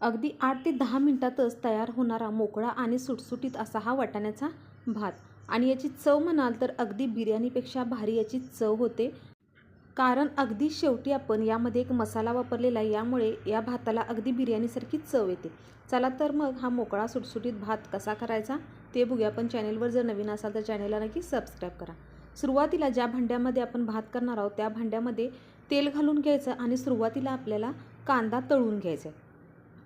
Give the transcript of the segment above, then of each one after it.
अगदी आठ ते दहा मिनटातच तयार होणारा मोकळा आणि सुटसुटीत असा हा वाटाण्याचा भात. आणि याची चव म्हणाल तर अगदी बिर्याणीपेक्षा भारी याची चव होते. कारण अगदी शेवटी आपण यामध्ये एक मसाला वापरलेला आहे यामुळे या भाताला अगदी बिर्याणीसारखी चव येते. चला तर मग हा मोकळा सुटसुटीत भात कसा करायचा ते बघूया. पण चॅनेलवर जर नवीन असाल तर चॅनेलला नक्की सबस्क्राईब करा. सुरुवातीला ज्या भांड्यामध्ये आपण भात करणार आहोत त्या भांड्यामध्ये तेल घालून घ्यायचं आणि सुरुवातीला आपल्याला कांदा तळून घ्यायचा आहे.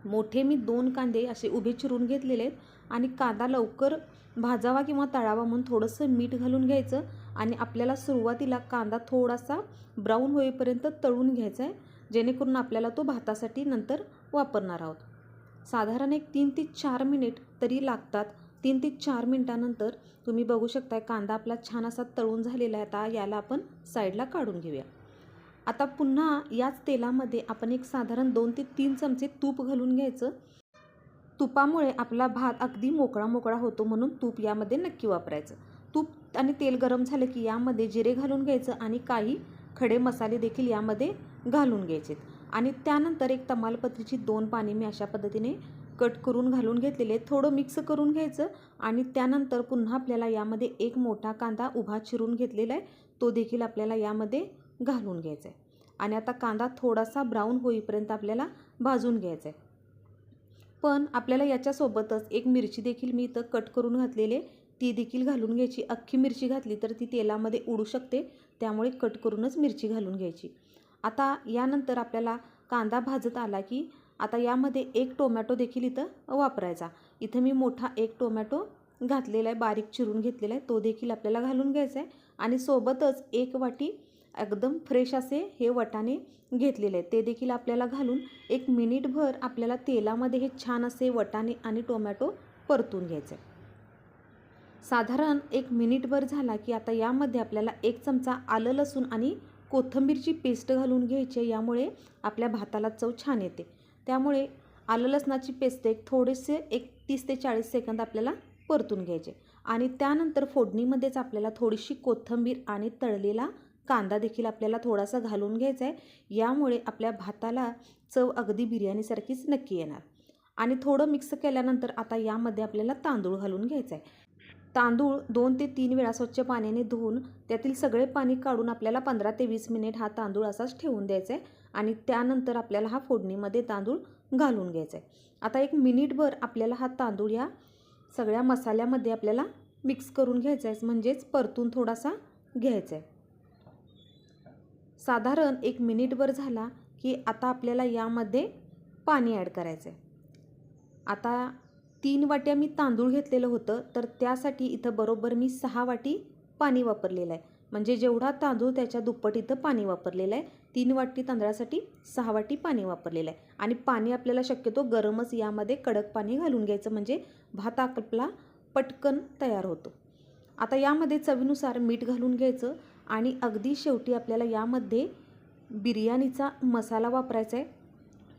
मोठे मी दोन कांदे असे उभे चिरून घेतलेले आहेत आणि कांदा लवकर भाजावा किंवा तळावा म्हणून थोडंसं मीठ घालून घ्यायचं आणि आपल्याला सुरुवातीला कांदा थोडासा ब्राऊन होईपर्यंत तळून घ्यायचा आहे जेणेकरून आपल्याला तो भातासाठी नंतर वापरणार आहोत. साधारण एक तीन ते चार मिनिट तरी लागतात. तीन ते चार मिनटानंतर तुम्ही बघू शकताय कांदा आपला छान असा तळून झालेला आहे. आता याला आपण साईडला काढून घेऊया. आता पुन्हा याच तेलामध्ये आपण एक साधारण दोन ते तीन चमचे तूप घालून घ्यायचं. तुपामुळे आपला भात अगदी मोकळा मोकळा होतो म्हणून तूप यामध्ये नक्की वापरायचं. तूप आणि तेल गरम झालं की यामध्ये जिरे घालून घ्यायचं आणि काही खडे मसाले देखील यामध्ये घालून घ्यायचे आणि त्यानंतर एक तमालपत्रीची दोन पाणी मी अशा पद्धतीने कट करून घालून घेतलेले थोडं मिक्स करून घ्यायचं आणि त्यानंतर पुन्हा आपल्याला यामध्ये एक मोठा कांदा उभा चिरून घेतलेला आहे. तो देखील आपल्याला यामध्ये घालून घ्यायचा आहे आणि आता कांदा थोडासा ब्राऊन होईपर्यंत आपल्याला भाजून घ्यायचा आहे पण आपल्याला याच्यासोबतच एक मिरची देखील मी इथं कट करून घातलेले ती देखील घालून घ्यायची. अख्खी मिरची घातली तर ती तेलामध्ये उडू शकते. त्यामुळे कट करूनच मिरची घालून घ्यायची. आता यानंतर आपल्याला कांदा भाजत आला की आता यामध्ये एक टोमॅटो देखील इथं वापरायचा. इथं मी मोठा एक टोमॅटो घातलेला आहे. बारीक चिरून घेतलेला आहे. तो देखील आपल्याला घालून घ्यायचा आहे. आणि सोबतच एक वाटी एकदम फ्रेश असे हे वटाणे घेतलेले आहेत. ते देखील आपल्याला घालून एक मिनिटभर आपल्याला तेलामध्ये हे छान असे वटाणे आणि टोमॅटो परतून घ्यायचे साधारण एक मिनिटभर झाला की आता यामध्ये आपल्याला एक चमचा आलं लसूण आणि कोथिंबीरची पेस्ट घालून घ्यायची यामुळे आपल्या भाताला चव छान येते. त्यामुळे आलं लसणाची पेस्ट एक थोडेसे एक तीस ते चाळीस सेकंद आपल्याला परतून घ्यायचे आणि त्यानंतर फोडणीमध्येच आपल्याला थोडीशी कोथिंबीर आणि तळलेला कांदा देखील आपल्याला थोडासा घालून घ्यायचा आहे. यामुळे आपल्या भाताला चव अगदी बिर्याणीसारखीच नक्की येणार. आणि थोडं मिक्स केल्यानंतर आता यामध्ये आपल्याला तांदूळ घालून घ्यायचा आहे. तांदूळ दोन ते तीन वेळा स्वच्छ पाण्याने धुवून त्यातील सगळे पाणी काढून आपल्याला पंधरा ते वीस मिनिट हा तांदूळ असाच ठेवून द्यायचा आहे. आणि त्यानंतर आपल्याला हा फोडणीमध्ये तांदूळ घालून घ्यायचा आहे. आता एक मिनिटभर आपल्याला हा तांदूळ या सगळ्या मसाल्यामध्ये आपल्याला मिक्स करून घ्यायचा आहे. म्हणजेच परतून थोडासा घ्यायचा आहे. साधारण एक मिनिटभर झाला की आता आपल्याला यामध्ये पाणी ॲड करायचं आहे आता तीन वाट्या मी तांदूळ घेतलेलं होतं तर त्यासाठी इथं बरोबर मी सहा वाटी पाणी वापरलेलं आहे. म्हणजे जेवढा तांदूळ त्याच्या दुप्पट इथं पाणी वापरलेलं आहे तीन वाटी तांदळासाठी सहा वाटी पाणी वापरलेलं आहे. आणि पाणी आपल्याला शक्यतो गरमच यामध्ये कडक पाणी घालून घ्यायचं म्हणजे भात आपला पटकन तयार होतो. आता यामध्ये चवीनुसार मीठ घालून घ्यायचं. आणि अगदी शेवटी आपल्याला यामध्ये बिर्याणीचा मसाला वापरायचा आहे.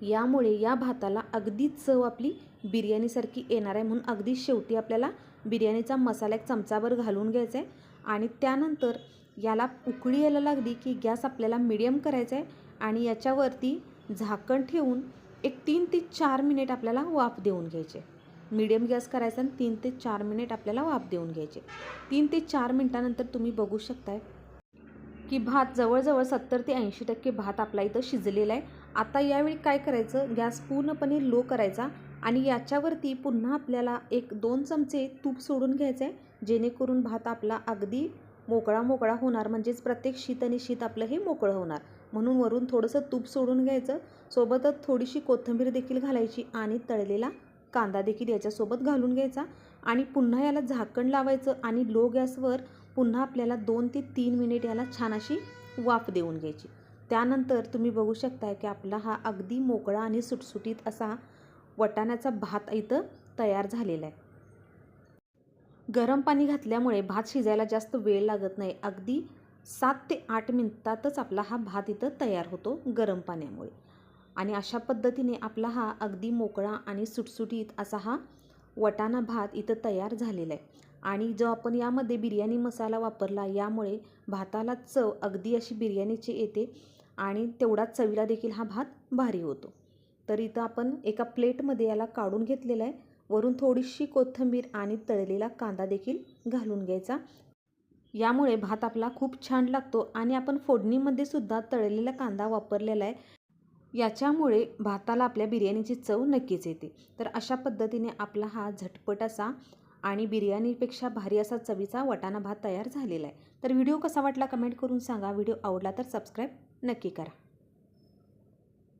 यामुळे या भाताला अगदी चव आपली बिर्याणीसारखी येणार आहे म्हणून अगदी शेवटी आपल्याला बिर्याणीचा मसाला एक चमचाभर घालून घ्यायचा आहे. आणि त्यानंतर याला उकळी यायला लागली की गॅस आपल्याला मिडियम करायचा आहे आणि याच्यावरती झाकण ठेवून एक तीन ते चार मिनिट आपल्याला वाफ देऊन घ्यायचे मीडियम गॅस करायचा आणि तीन ते चार मिनिट आपल्याला वाफ देऊन घ्यायचे तीन ते चार मिनटानंतर तुम्ही बघू शकताय की भात जवळजवळ सत्तर ते ऐंशी टक्के भात आपला इथं शिजलेला आहे. आता यावेळी काय करायचं? गॅस पूर्णपणे लो करायचा आणि याच्यावरती पुन्हा आपल्याला एक दोन चमचे तूप सोडून घ्यायचं आहे जेणेकरून भात आपला अगदी मोकळा मोकळा होणार म्हणजेच प्रत्येक शीत आणि शीत आपलं हे मोकळं होणार. म्हणून वरून थोडंसं तूप सोडून घ्यायचं. सोबतच थोडीशी कोथिंबीर देखील घालायची आणि तळलेला कांदा देखील याच्यासोबत घालून घ्यायचा. आणि पुन्हा याला झाकण लावायचं आणि लो गॅसवर पुन्हा आपल्याला दोन ते तीन मिनिट याला छान अशी वाफ देऊन घ्यायची. त्यानंतर तुम्ही बघू शकताय की आपला हा अगदी मोकळा आणि सुटसुटीत असा वटाण्याचा भात इथं तयार झालेला आहे. गरम पाणी घातल्यामुळे भात शिजायला जास्त वेळ लागत नाही. अगदी सात ते आठ मिनिटातच आपला हा भात इथं तयार होतो गरम पाण्यामुळे. आणि अशा पद्धतीने आपला हा अगदी मोकळा आणि सुटसुटीत असा हा वटाणा भात इथं तयार झालेला आहे. आणि जो आपण यामध्ये बिर्याणी मसाला वापरला यामुळे भाताला चव अगदी अशी बिर्याणीची येते आणि तेवढाच चवीला देखील हा भात भारी होतो. तर इथं आपण एका प्लेटमध्ये याला काढून घेतलेला आहे. वरून थोडीशी कोथिंबीर आणि तळलेला कांदा देखील घालून घ्यायचा. यामुळे भात आपला खूप छान लागतो आणि आपण फोडणीमध्ये सुद्धा तळलेला कांदा वापरलेला आहे. याच्यामुळे भाताला आपल्या बिर्याणीची चव नक्कीच येते. तर अशा पद्धतीने आपला हा झटपट असा आणि बिर्याणीपेक्षा भारी असा चवीचा वटाणा भात तयार झालेला आहे. तर व्हिडिओ कसा वाटला कमेंट करून सांगा. व्हिडिओ आवडला तर सबस्क्राईब नक्की करा.